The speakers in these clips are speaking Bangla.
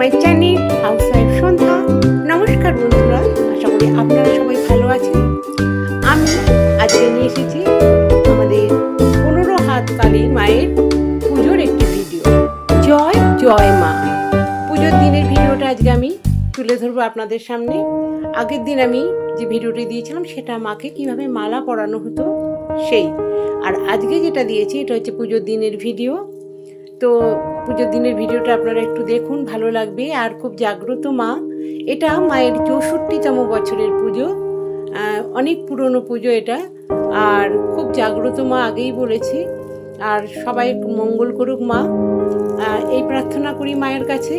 My channel, house wife Sandhya. নমস্কার বন্ধুরা, আশা করি আপনারা সবাই ভালো আছেন। আমি আজকে নিয়ে এসেছি আমাদের পনেরো হাত কালী মায়ের পুজোর একটি ভিডিও। জয় জয় মা। পুজোর দিনের ভিডিওটা আজকে আমি তুলে ধরবো আপনাদের সামনে। আগের দিন আমি যে ভিডিওটি দিয়েছিলাম, সেটা মাকে কীভাবে মালা পরানো হতো, সেই। আর আজকে যেটা দিয়েছি, এটা হচ্ছে পুজোর দিনের ভিডিও। তো পুজোর দিনের ভিডিওটা আপনারা একটু দেখুন, ভালো লাগবে। আর খুব জাগ্রত মা, এটা মায়ের চৌষট্টিতম বছরের পুজো। অনেক পুরনো পুজো এটা। আর খুব জাগ্রত মা আগেই বলেছি। আর সবাই মঙ্গল করুক মা। এই প্রার্থনা করি মায়ের কাছে,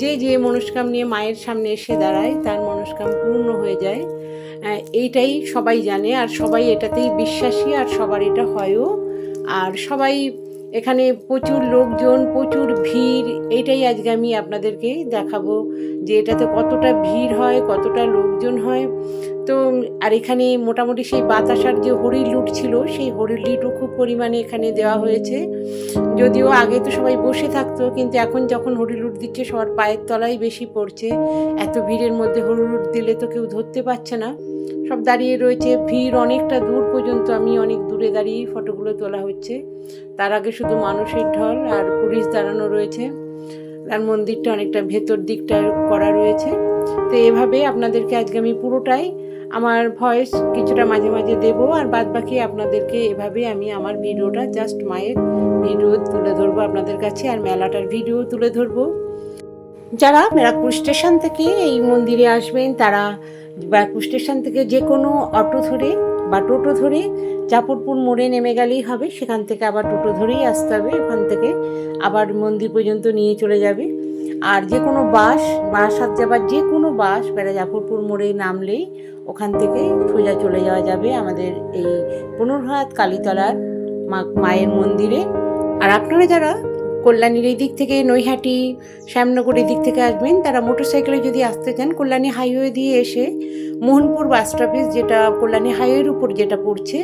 যে যে মনস্কাম নিয়ে মায়ের সামনে এসে দাঁড়ায়, তার মনস্কাম পূর্ণ হয়ে যায়। এইটাই সবাই জানে। আর সবাই এটাতেই বিশ্বাসী, আর সবার এটা হয়ও। আর সবাই এখানে প্রচুর লোকজন, প্রচুর ভিড়, এটাই আজকে আমি আপনাদেরকে দেখাবো যে এটাতে কতটা ভিড় হয়, কতটা লোকজন হয়। তো, আর এখানে মোটামুটি সেই বাতাসার যে হরির লুট ছিল, সেই হরির লুটও খুব পরিমাণে এখানে দেওয়া হয়েছে। যদিও আগে তো সবাই বসে থাকতো, কিন্তু এখন যখন হরিলুট দিচ্ছে, সবার পায়ের তলায় বেশি পড়ছে। এত ভিড়ের মধ্যে হরিলুট দিলে তো কেউ ধরতে পারছে না। সব দাঁড়িয়ে রয়েছে। ভিড় অনেকটা দূর পর্যন্ত আমি অনেক দূরে দাঁড়িয়ে ফটোগুলো তোলা হচ্ছে। তার আগে শুধু মানুষের ঢল আর পুলিশ দাঁড়ানো রয়েছে। আর মন্দিরটা অনেকটা ভেতর দিকটা করা রয়েছে। তো এভাবে আপনাদেরকে আজকে আমি পুরোটাই আমার ভয়েস কিছুটা মাঝে মাঝে দেবো আর বাদ বাকি আপনাদেরকে এভাবে আমি আমার ভিডিওটা জাস্ট মায়ের ভিডিও তুলে ধরবো আপনাদের কাছে আর মেলাটার ভিডিও তুলে ধরবো। যারা ব্যারাকপুর স্টেশন থেকে এই মন্দিরে আসবেন, তারা ব্যারাকপুর স্টেশন থেকে যে কোনো অটো ধরে বা টোটো ধরে চাপড়পুর মোড়ে নেমে গেলেই হবে। সেখান থেকে আবার টোটো ধরেই আসতে হবে। ওখান থেকে আবার মন্দির পর্যন্ত নিয়ে চলে যাবে। আর যে কোনো বাস, বারাসাত যাবার যে কোনো বাস বেড়া জাফরপুর মোড়ে নামলেই ওখান থেকে সোজা চলে যাওয়া যাবে আমাদের এই পুনর্হাট কালীতলার মা, মায়ের মন্দিরে। আর আপনারা যারা কল্যাণীর এই দিক থেকে নৈহাটি শ্যামনগর দিক থেকে আসবেন, তারা মোটরসাইকেলে যদি আসতে চান, কল্যাণী হাইওয়ে দিয়ে এসে মোহনপুর বাস স্টপেজ যেটা কল্যাণী হাইওয়ের উপর যেটা পড়ছে,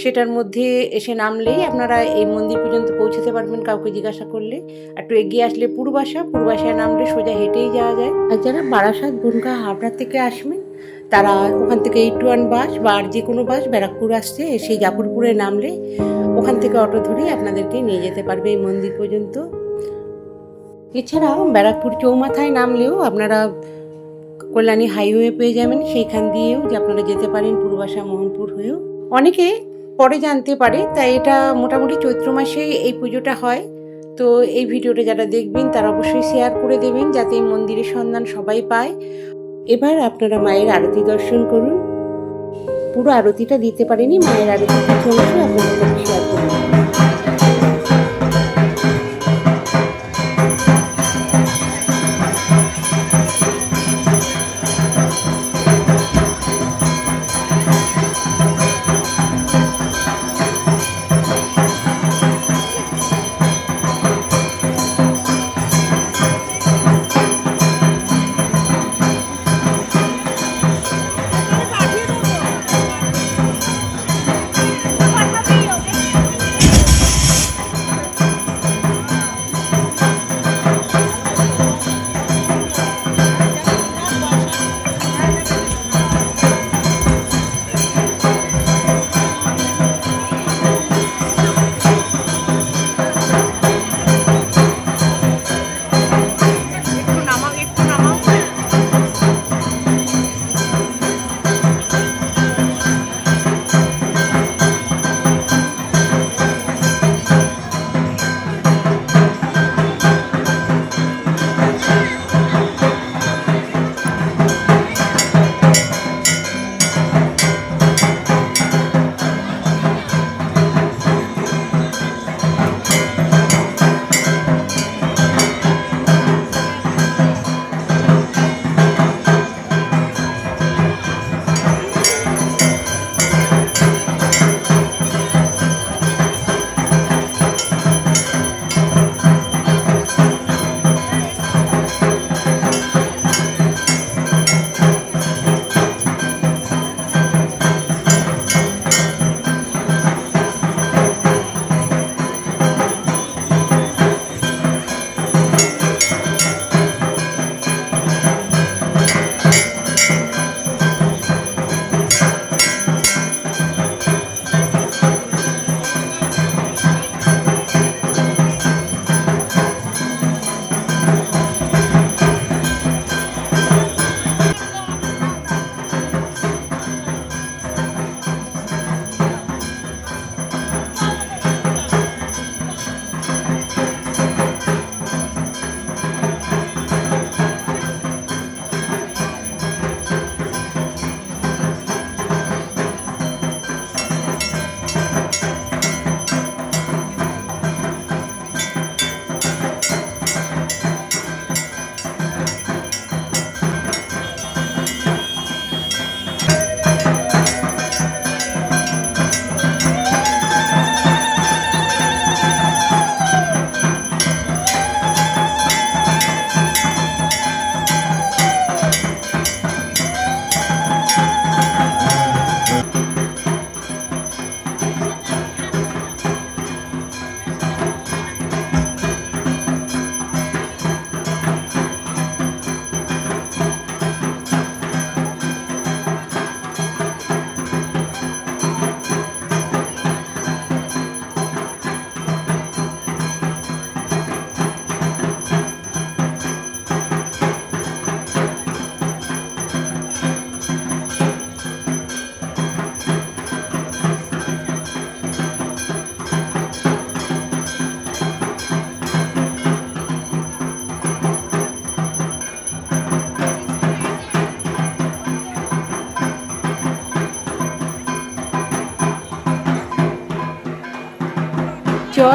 সেটার মধ্যে এসে নামলেই আপনারা এই মন্দির পর্যন্ত পৌঁছাতে পারবেন কাউকে জিজ্ঞাসা করলে। একটু এগিয়ে আসলে পূর্বাশা, পূর্বাশায় নামলে সোজা হেঁটেই যাওয়া যায়। আর যারা বারাসাত, বনগা, হাবড়া থেকে আসবেন তারা ওখান থেকে এইট ওয়ান বাস বা আর যে কোনো বাস ব্যারাকপুর আসছে সেই জাফরপুরে নামলে ওখান থেকে অটো ধরে আপনাদেরকে নিয়ে যেতে পারবে এই মন্দির পর্যন্ত। এছাড়াও ব্যারাকপুর চৌমাথায় নামলেও আপনারা কল্যাণী হাইওয়ে পেয়ে যাবেন, সেইখান দিয়েও যে আপনারা যেতে পারেন পূর্বাশা মোহনপুর হয়েও। অনেকে পরে জানতে পারে, তাই এটা মোটামুটি চৈত্র মাসে এই পুজোটা হয়। তো এই ভিডিওটা যারা দেখবেন তারা অবশ্যই শেয়ার করে দেবেন, যাতে এই মন্দিরের সন্ধান সবাই পায়। এবার আপনারা মায়ের আরতি দর্শন করুন। পুরো আরতিটা দিতে পারেনি, মায়ের আরতি কিছু অংশ আপনাদের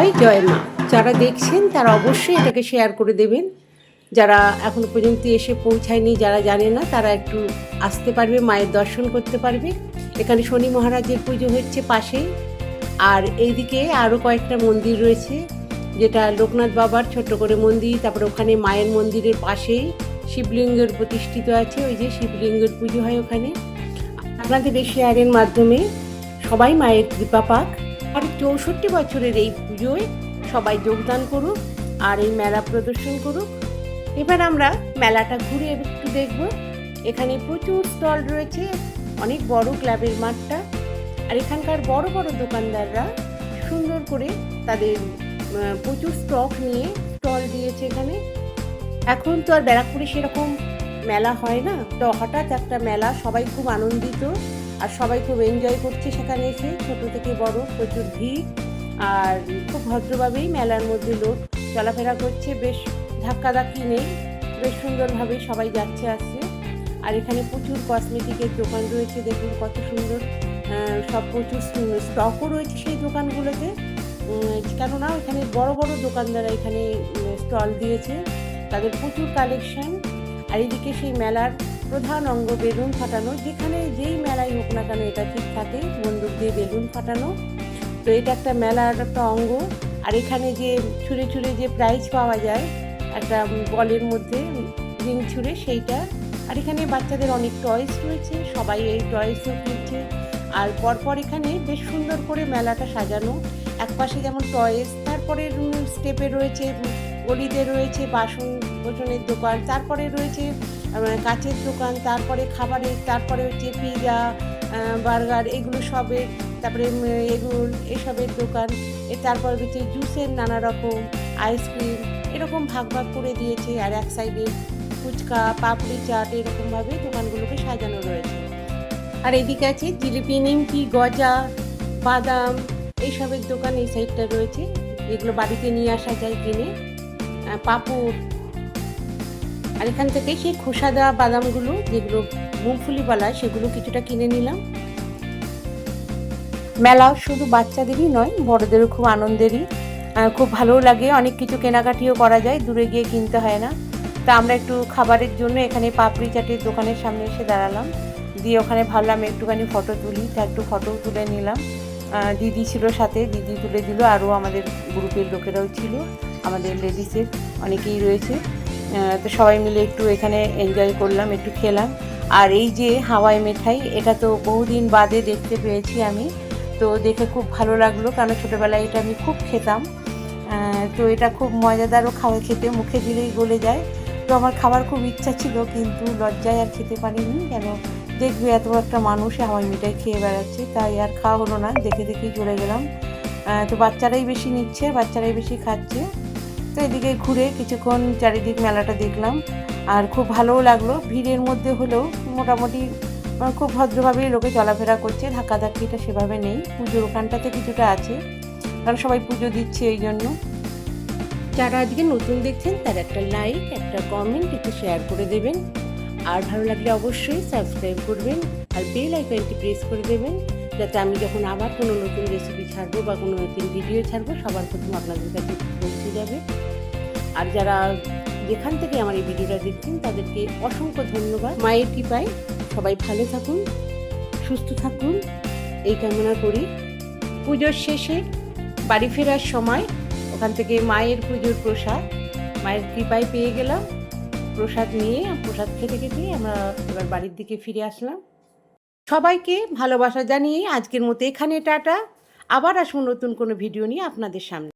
জয় জয় মা। যারা দেখছেন, তারা অবশ্যই এটাকে শেয়ার করে দেবেন। যারা এখনও পর্যন্ত এসে পৌঁছায়নি, যারা জানে না, তারা একটু আসতে পারবে, মায়ের দর্শন করতে পারবে। এখানে শনি মহারাজের পুজো হচ্ছে পাশেই আর এইদিকে আরও কয়েকটা মন্দির রয়েছে, যেটা লোকনাথ বাবার ছোট্ট করে মন্দির, তারপরে ওখানে মায়ের মন্দিরের পাশেই শিবলিঙ্গের প্রতিষ্ঠিত আছে, ওই যে শিবলিঙ্গের পুজো হয় ওখানে। আপনাদের এই শেয়ারের মাধ্যমে সবাই মায়ের কৃপা পাক। আর চৌষট্টি বছরের এই পুজোয় সবাই যোগদান করুক আর এই মেলা প্রদর্শন করুক। এবার আমরা মেলাটা ঘুরে একটু দেখব। এখানে প্রচুর স্টল রয়েছে, অনেক বড় ক্লাবের মাঠটা। আর এখানকার বড় বড় দোকানদাররা সুন্দর করে তাদের প্রচুর স্টক নিয়ে স্টল দিয়েছে এখানে। এখন তো আর ব্যারাকপুরে সেরকম মেলা হয় না। তো হঠাৎ একটা মেলা, সবাই খুব আনন্দিত আর সবাই খুব এনজয় করছে সেখানে এসে। ছোটো থেকে বড় প্রচুর ভিড়। আর খুব ভদ্রভাবেই মেলার মধ্যে লোক চলাফেরা করছে। বেশ ধাক্কাধাক্কি নেই, বেশ সুন্দরভাবে সবাই যাচ্ছে আসছে। আর এখানে প্রচুর কসমেটিকের দোকান রয়েছে, দেখুন কত সুন্দর। সব প্রচুর স্টকও রয়েছে সেই দোকানগুলোতে। কেননা এখানে বড় বড় দোকানদাররা এখানে স্টল দিয়েছে। তাদের প্রচুর কালেকশন আর এদিকে সেই মেলার প্রধান অঙ্গ বেলুন ফাটানো, যেখানে যেই মেলায় হোক না কেন এটা ঠিক থাকে বন্দুক দিয়ে বেলুন ফাটানো। তো এটা একটা মেলার একটা অঙ্গ। আর এখানে যে ছুঁড়ে ছুঁড়ে যে প্রাইজ পাওয়া যায়, একটা বলের মধ্যে রিং ছুঁড়ে সেইটা। আর এখানে বাচ্চাদের অনেক টয়েস রয়েছে, সবাই এই টয়েসও কিনছে। আর পরপর এখানে বেশ সুন্দর করে মেলাটা সাজানো। এক পাশে যেমন টয়েস তারপরে স্টেপে রয়েছে, গলিতে রয়েছে বাসন কোসনের দোকান, তারপরে রয়েছে কাচের দোকান, তারপরে খাবারের, তারপরে হচ্ছে পিৎজা বার্গার এগুলো সবের তারপরে এগুল, এসবের দোকান তারপর হচ্ছে জুসের নানা রকম আইসক্রিম এরকম ভাগ ভাগ করে দিয়েছে আর এক সাইডে ফুচকা, পাপড়ি, চাট এরকমভাবে দোকানগুলোকে সাজানো রয়েছে। আর এদিকে আছে জিলিপি, নিমকি, গজা, বাদাম এইসবের দোকান এই সাইডটা রয়েছে। যেগুলো বাড়িতে নিয়ে আসা যায় কিনে। পাঁপড়। আর এখান থেকে সেই খোসা দেওয়া বাদামগুলো যেগুলো মুগফুলি বলা সেগুলো কিছুটা কিনে নিলাম। মেলা শুধু বাচ্চাদেরই নয়, বড়দেরও খুব আনন্দেরই। খুব ভালোও লাগে, অনেক কিছু কেনাকাটিও করা যায়, দূরে গিয়ে কিনতে হয় না। তা আমরা একটু খাবারের জন্য এখানে পাপড়ি চাটের দোকানের সামনে এসে দাঁড়ালাম। দিয়ে ওখানে ভাবলাম একটুখানি ফটো তুলি, তা একটু ফটো তুলে নিলাম। দিদি ছিল সাথে, দিদি তুলে দিল, আরও আমাদের গ্রুপের লোকেরাও ছিল, আমাদের লেডিসের অনেকেই রয়েছে। তো সবাই মিলে একটু এখানে এনজয় করলাম, একটু খেলাম। আর এই যে হাওয়াই মিঠাই, এটা তো বহুদিন বাদে দেখতে পেয়েছি আমি। তো দেখে খুব ভালো লাগল, কারণ ছোটোবেলায় এটা আমি খুব খেতাম। তো এটা খুব মজাদারও খাওয়া খেতে মুখে দিলেই গলে যায়। তো আমার খাবার খুব ইচ্ছা ছিল, কিন্তু লজ্জায় আর খেতে পারিনি, কেন দেখবে এত একটা মানুষ হাওয়াই মিঠাই খেয়ে বেড়াচ্ছে, তাই আর খাওয়া হলো না, দেখে দেখেই চলে গেলাম। তো বাচ্চারাই বেশি নিচ্ছে, বাচ্চারাই বেশি খাচ্ছে। তো এদিকে ঘুরে কিছুক্ষণ চারিদিক মেলাটা দেখলাম, আর খুব ভালোও লাগল। ভিড়ের মধ্যে হলেও মোটামুটি খুব ভদ্রভাবেই লোকে চলাফেরা করছে ধাক্কাধাক্কিটা সেভাবে নেই পুজোর ওখানটাতে কিছুটা আছে কারণ সবাই পুজো দিচ্ছে এই জন্য। যারা আজকে নতুন দেখছেন তার একটা লাইক একটা কমেন্ট একটু শেয়ার করে দেবেন। আর ভালো লাগলে অবশ্যই সাবস্ক্রাইব করবেন আর বেল আইকনটি প্রেস করে দেবেন যাতে আমি যখন আবার কোনো নতুন রেসিপি ছাড়বো বা কোনো নতুন ভিডিও ছাড়বো সবার প্রথম আপনাদের কাছে পৌঁছে যাবে। আর যারা যেখান থেকে আমার এই ভিডিওটা দেখছেন তাদেরকে অসংখ্য ধন্যবাদ। মায়ের কৃপায়। সবাই ভালো থাকুন, সুস্থ থাকুন। এই কামনা করি। পুজোর শেষে বাড়ি ফেরার সময় ওখান থেকে মায়ের পুজোর প্রসাদ, মায়ের কৃপায় পেয়ে গেলাম। প্রসাদ নিয়ে, প্রসাদ খেতে খেতে আমরা এবার বাড়ির দিকে ফিরে আসলাম। সবাইকে ভালোবাসা জানিয়ে আজকের মতো এখানে টাটা। আবার আসব নতুন কোনো ভিডিও নিয়ে আপনাদের সামনে।